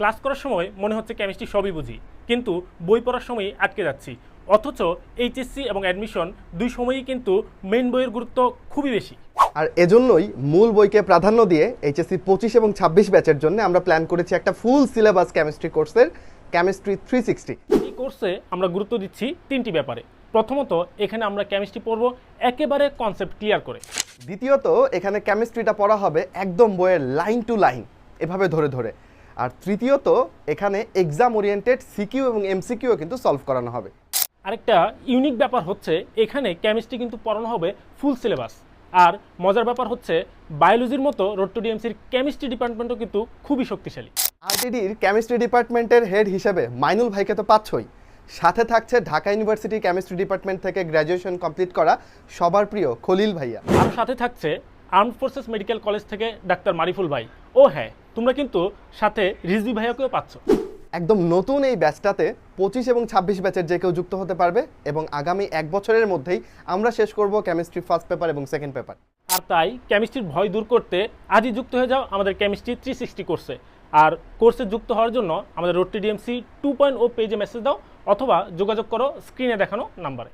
Class করার সময় মনে হচ্ছে কেমিস্ট্রি সবই বুঝি। কিন্তু বই পড়ার সময় আটকে যাচ্ছি। অথচ এইচএসসি এবং অ্যাডমিশন দুই সময়ই কিন্তু মেইন বইয়ের গুরুত্ব খুবই বেশি। আর এজন্যই মূল বইকে প্রাধান্য দিয়ে এইচএসসি পঁচিশ এবং ছাব্বিশ ব্যাচের জন্য আমরা প্ল্যান করেছি একটা ফুল সিলেবাস কেমিস্ট্রি কোর্সের কেমিস্ট্রি থ্রি সিক্সটি এই কোর্সে আমরা গুরুত্ব দিচ্ছি তিনটি ব্যাপারে। প্রথমত এখানে আমরা কেমিস্ট্রি পড়ব একেবারে কনসেপ্ট ক্লিয়ার করে। দ্বিতীয়ত এখানে কেমিস্ট্রিটা পড়া হবে একদম বইয়ের লাইন টু লাইন এভাবে ধরে ধরে। আর তৃতীয়ত এখানে এক্সাম ওরিয়েন্টেড সিকিউ এবং এমসিকিউ কিন্তু সলভ করানো হবে। আরেকটা ইউনিক ব্যাপার হচ্ছে এখানে কেমিস্ট্রি কিন্তু পড়ানো হবে ফুল সিলেবাস আর মজার ব্যাপার হচ্ছে বায়োলজির মতো রোড টু ডিএমসির কেমিস্ট্রি ডিপার্টমেন্টও কিন্তু খুবই শক্তিশালী। আরটিডির কেমিস্ট্রি ডিপার্টমেন্টের হেড হিসেবে মাইনুল ভাইকে তো পাচ্ছই। সাথে থাকছে ঢাকা ইউনিভার্সিটি কেমিস্ট্রি ডিপার্টমেন্ট থেকে গ্র্যাজুয়েশন কমপ্লিট করা সবার প্রিয় খলিল ভাইয়া। আর সাথে থাকছে আর্মড ফোর্সেস মেডিকেল কলেজ থেকে ডাক্তার মারিফুল ভাই। ও হ্যাঁ তোমরা কিন্তু সাথে রিজভি ভাইয়াকেও পাচ্ছ। একদম নতুন এই ব্যাচটাতে পঁচিশ এবং ছাব্বিশ ব্যাচের যে কেউ যুক্ত হতে পারবে এবং আগামী এক বছরের মধ্যেই আমরা শেষ করব কেমিস্ট্রি ফার্স্ট পেপার এবং সেকেন্ড পেপার আর তাই কেমিস্ট্রির ভয় দূর করতে আজই যুক্ত হয়ে যাও আমাদের কেমিস্ট্রি থ্রি সিক্সটি কোর্সে আর কোর্সে যুক্ত হওয়ার জন্য আমাদের road to DMC two point O পেজে মেসেজ দাও অথবা যোগাযোগ করো স্ক্রিনে দেখানো নাম্বারে